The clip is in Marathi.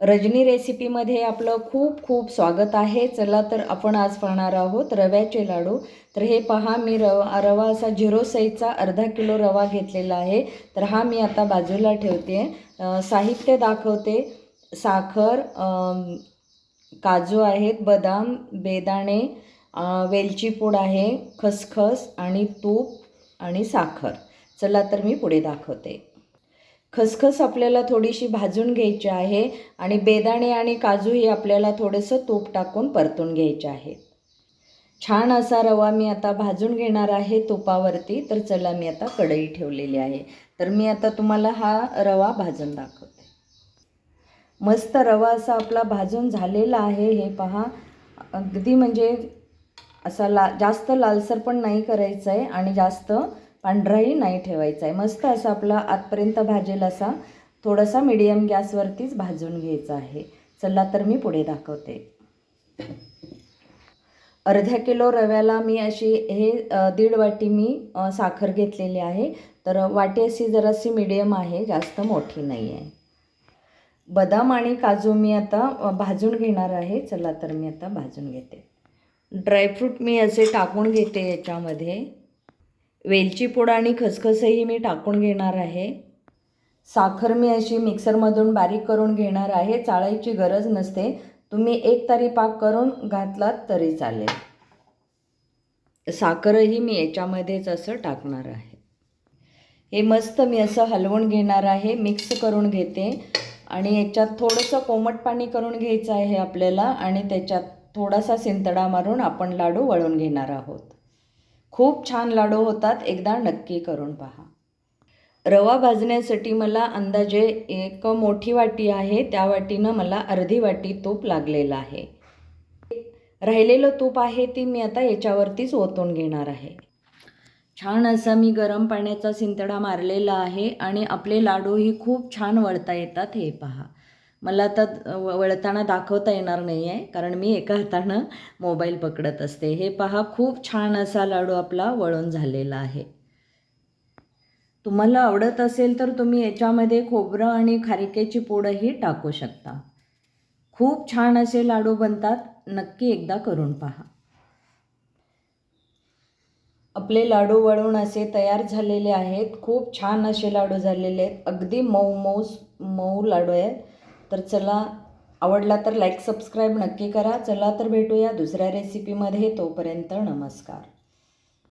रजनी रेसिपीमध्ये आपलं खूप खूप स्वागत आहे. चला तर आपण आज पाहणार आहोत रव्याचे लाडू. तर हे पहा मी रवा रवा असा झिरो साईजचा अर्धा किलो रवा घेतलेला आहे. तर हा मी आता बाजूला ठेवते. आहे साहित्य दाखवते. साखर काजू आहेत बदाम बेदाणे वेलचीपूड वेलची पूड आहे खसखस आणि तूप आणि साखर. चला तर मी पुढे दाखवते. खसखस आपल्याला थोडीशी भाजून घ्यायची आहे आणि बेदाणे आणि काजूही आपल्याला थोडंसं तूप टाकून परतून घ्यायचे आहेत. छान असा रवा मी आता भाजून घेणार आहे तुपावरती. तर चला मी आता कढई ठेवलेली आहे. तर मी आता तुम्हाला हा रवा भाजून दाखवते. मस्त रवा असा आपला भाजून झालेला आहे. हे पहा अगदी म्हणजे असा ला जास्त लालसर पण नाही करायचं आहे आणि जास्त पांढराही नाही ठेवायचा आहे मस्त असा आपला आतपर्यंत भाजेल असा थोडासा मिडियम गॅसवरतीच भाजून घ्यायचा आहे चला तर मी पुढे दाखवते. अर्ध्या किलो रव्याला मी अशी हे दीड वाटी मी साखर घेतलेली आहे. तर वाटी अशी जराशी मिडियम आहे जास्त मोठी नाही आहे बदाम आणि काजू मी आता भाजून घेणार आहे. चला तर मी आता भाजून घेते. ड्रायफ्रूट मी असे टाकून घेते याच्यामध्ये. वेलची पूड आणि खसखसही मी टाकून घेणार आहे. साखर मी अशी मिक्सरमधून बारीक करून घेणार आहे. चाळायची गरज नसते. तुम्ही एक तारी पाक करून घातलात तरी चालेल. साखरही मी याच्यामध्येच असं टाकणार आहे. हे मस्त मी असं हलवून घेणार आहे. मिक्स करून घेते. आणि याच्यात थोडंसं कोमट पाणी करून घ्यायचं आहे आपल्याला. आणि त्याच्यात थोडासा सिंतडा मारून आपण लाडू वळून घेणार आहोत. खूप छान लाडू होतात एकदा नक्की करून पहा. रवा भाजण्यासाठी मला अंदाजे एक मोठी वाटी आहे त्या वाटीनं मला अर्धी वाटी तूप लागलेलं आहे. राहिलेलं तूप आहे ती मी आता याच्यावरतीच ओतून घेणार आहे. छान असा मी गरम पाण्याचा सिंतडा मारलेला आहे आणि आपले लाडूही खूप छान वळता येतात हे पहा. मला आता वळताना दाखवता येणार नाही आहे कारण मी एका हातानं मोबाईल पकडत असते. हे पहा खूप छान असा लाडू आपला वळून झालेला आहे. तुम्हाला आवडत असेल तर तुम्ही याच्यामध्ये खोबरं आणि खारिकेची पोडंही टाकू शकता. खूप छान असे लाडू बनतात. नक्की एकदा करून पहा. आपले लाडू वळून असे तयार झालेले आहेत. खूप छान असे लाडू झालेले आहेत. अगदी मऊ मऊ मऊ लाडू आहेत. तर चला आवडला तर लाईक सबस्क्राईब नक्की करा. चला तर भेटूया दुसऱ्या रेसिपीमध्ये तोपर्यंत नमस्कार.